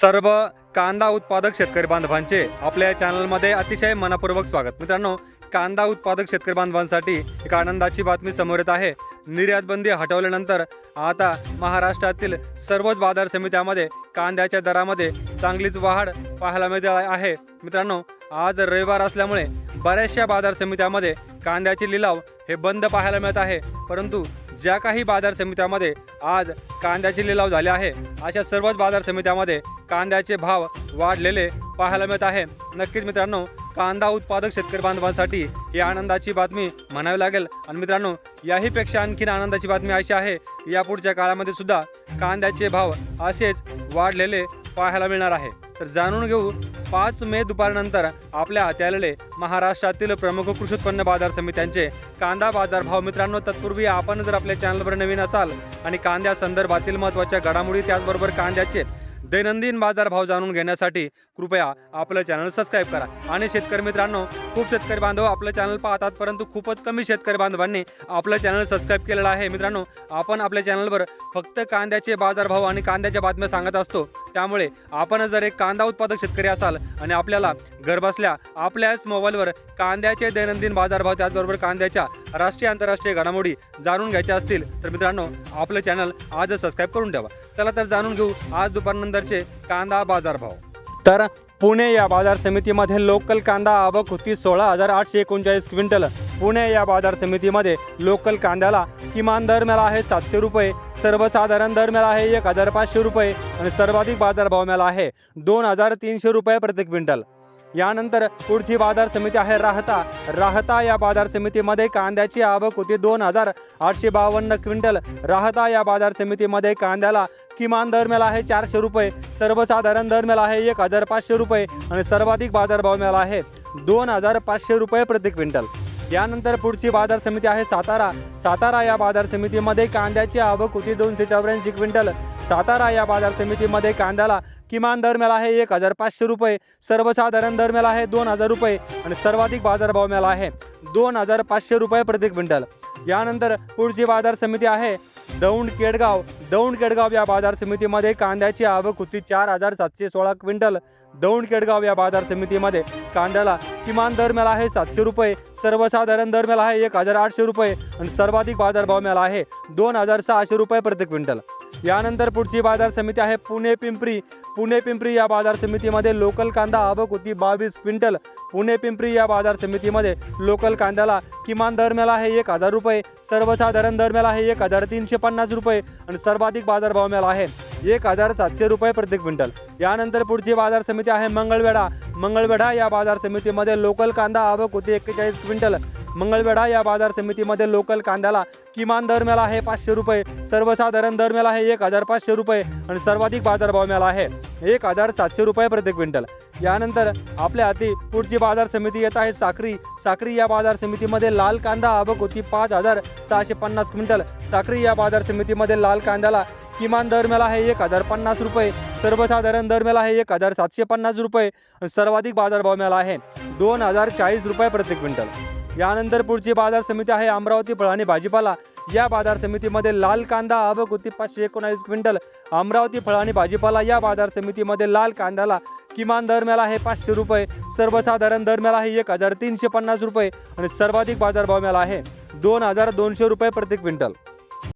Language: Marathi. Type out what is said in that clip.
सर्व कांदा उत्पादक शेतकरी बांधवांचे आपल्या या चॅनलमध्ये अतिशय मनपूर्वक स्वागत. मित्रांनो कांदा उत्पादक शेतकरी बांधवांसाठी एक आनंदाची बातमी समोर येत आहे. निर्यातबंदी हटवल्यानंतर आता महाराष्ट्रातील सर्वच बाजार समित्यामध्ये कांद्याच्या दरामध्ये चांगलीच वाढ पाहायला मिळते आहे. मित्रांनो आज रविवार असल्यामुळे बऱ्याचशा बाजार समित्यामध्ये कांद्याचे लिलाव हे बंद पाहायला मिळत आहे. परंतु ज्या काही बाजार समित्यामध्ये आज कांद्याचे लिलाव झाले आहे अशा सर्वच बाजार समित्यामध्ये कांद्याचे भाव वाढलेले पाहायला मिळत आहे. नक्कीच मित्रांनो कांदा उत्पादक शेतकरी बांधवांसाठी ही आनंदाची बातमी म्हणावी लागेल. आणि मित्रांनो याहीपेक्षा आणखीन आनंदाची बातमी अशी आहे या पुढच्या काळामध्ये सुद्धा कांद्याचे भाव असेच वाढलेले पाहायला मिळणार आहे. तर जाणून घेऊ पाच मे दुपारनंतर आपल्या हाती आलेले महाराष्ट्रातील प्रमुख कृषी उत्पन्न बाजार समित्यांचे कांदा बाजार भाव मित्रांनो तत्पूर्वी आपण जर आपल्या चॅनलवर नवीन असाल आणि कांद्या संदर्भातील महत्त्वाच्या घडामोडी त्याचबरोबर कांद्याचे दैनंदिन बाजार भाव जाणून घेण्यासाठी कृपया आपलं चॅनल सबस्क्राईब करा. आणि शेतकरी मित्रांनो खूप शेतकरी बांधव आपलं चॅनल पाहतात परंतु खूपच कमी शेतकरी बांधवांनी आपलं चॅनल सबस्क्राईब केलेलं आहे. मित्रांनो आपण आपल्या चॅनलवर फक्त कांद्याचे बाजारभाव आणि कांद्याच्या बातम्या सांगत असतो. त्यामुळे आपण जर एक कांदा उत्पादक शेतकरी असाल आणि आपल्याला घरबसल्या आपल्याच मोबाईलवर कांद्याचे दैनंदिन बाजारभाव त्याचबरोबर कांद्याच्या राष्ट्रीय आंतरराष्ट्रीय घडामोडी जाणून घ्यायच्या असतील तर मित्रांनो आपलं चॅनल आजच सबस्क्राईब करून ठेवा. चला तर जाणून घेऊ आज दुपारनंतरचे कांदा बाजारभाव. तर पुणे या बाजार समितीमध्ये लोकल कांदा आवक होती सोळा हजार आठशे एकोणचाळीस क्विंटल. पुणे या बाजार समितीमध्ये लोकल कांद्याला किमान दर मिळाला आहे सातशे रुपये. सर्वसाधारण दर मिळाला आहे एक हजार पाचशे रुपये आणि सर्वाधिक बाजारभाव मिळाला आहे दोन हजार तीनशे रुपये प्रति क्विंटल. यानंतर पुढची बाजार समिती आहे राहता. राहता या बाजार समितीमध्ये कांद्याची आवक होती दोन हजार आठशे बावन्न क्विंटल. राहता या बाजार समितीमध्ये कांद्याला किमान दर मिळाला आहे चारशे रुपये. सर्वसाधारण दर मिळाला आहे एक हजार पाचशे रुपये आणि सर्वाधिक बाजारभाव मिळाला आहे दोन हजार पाचशे रुपये प्रति क्विंटल. यानंतर पुढची बाजार समिती आहे सातारा. सातारा या बाजार समितीमध्ये कांद्याची आवक होती दोनशे चौऱ्याऐंशी क्विंटल. सातारा या बाजार समितीमध्ये कांद्याला किमान दर मिळाला आहे एक हजार पाचशे रुपये. सर्वसाधारण दर मिळाला आहे दोन हजार रुपये आणि सर्वाधिक बाजारभाव मिळाला आहे दोन हजार पाचशे रुपये प्रति क्विंटल. यानंतर पुढची बाजार समिती आहे दौंड केडगाव. दौंड केडगाव या बाजार समितीमध्ये कांद्याची आवक होती. चार हजार सातशे सोळा क्विंटल. दौंड केडगाव या बाजार समितीमध्ये कांद्याला किमान दर मिळाला आहे सातशे रुपये. सर्वसाधारण दर मिळाला आहे एक हजार आठशे रुपये. आणि सर्वाधिक बाजारभाव मिळाला आहे दोन हजार सहाशे रुपये प्रति क्विंटल. यानंतर पुढची बाजार समिती आहे पुणे पिंपरी. पुणे पिंपरी या बाजार समितीमध्ये लोकल कांदा आवक होती बावीस क्विंटल. पुणे पिंपरी या बाजार समितीमध्ये लोकल कांद्याला किमान दर मिळाला आहे एक हजार रुपये. सर्वसाधारण दर मिळाला आहे एक हजार तीनशे पन्नास रुपये. आणि सर्व सर्वाधिक बाजारभाव मिळाला आहे. एक हजार सातशे रुपये प्रति क्विंटल. यानंतर पुढची बाजार समिती आहे मंगळवेढा. मंगळवेढा या बाजार समितीमध्ये लोकल कांदा आवक होती एक्केचाळीस क्विंटल. मंगळवेढा या बाजार समितीमध्ये लोकल कांद्याला किमान दर मिळाला आहे पाचशे रुपये सर्वसाधारण दर मिळाला आहे एक हजार पाचशे रुपये आणि सर्वाधिक बाजारभाव मिळाला आहे एक हजार सातशे रुपये प्रति क्विंटल. यानंतर आपल्या हाती पुढची बाजार समिती येत आहे साक्री. साक्री या बाजार समितीमध्ये लाल कांदा आवक होती पाच हजार सहाशे पन्नास क्विंटल. साक्री या बाजार समितीमध्ये लाल कांद्याला किमान दर मिळाला आहे एक हजार पन्नास रुपये सर्वसाधारण दर मिळाला आहे एक हजार सातशे पन्नास रुपये आणि सर्वाधिक बाजारभाव मिळाला आहे दोन हजार चाळीस रुपये प्रति क्विंटल. यानंतर पुढची बाजार समिती आहे अमरावती फळ आणि भाजीपाला. या बाजार समितीमध्ये लाल कांदा आवक होती पाचशे एकोणावीस क्विंटल. अमरावती फळ आणि भाजीपाला या बाजार समितीमध्ये लाल कांद्याला किमान दर मिळाला आहे पाचशे रुपये. सर्वसाधारण दर मिळाला आहे एक हजार तीनशे पन्नास रुपये. आणि सर्वाधिक बाजारभाव मिळाला आहे दोन हजार दोनशे रुपये प्रति क्विंटल.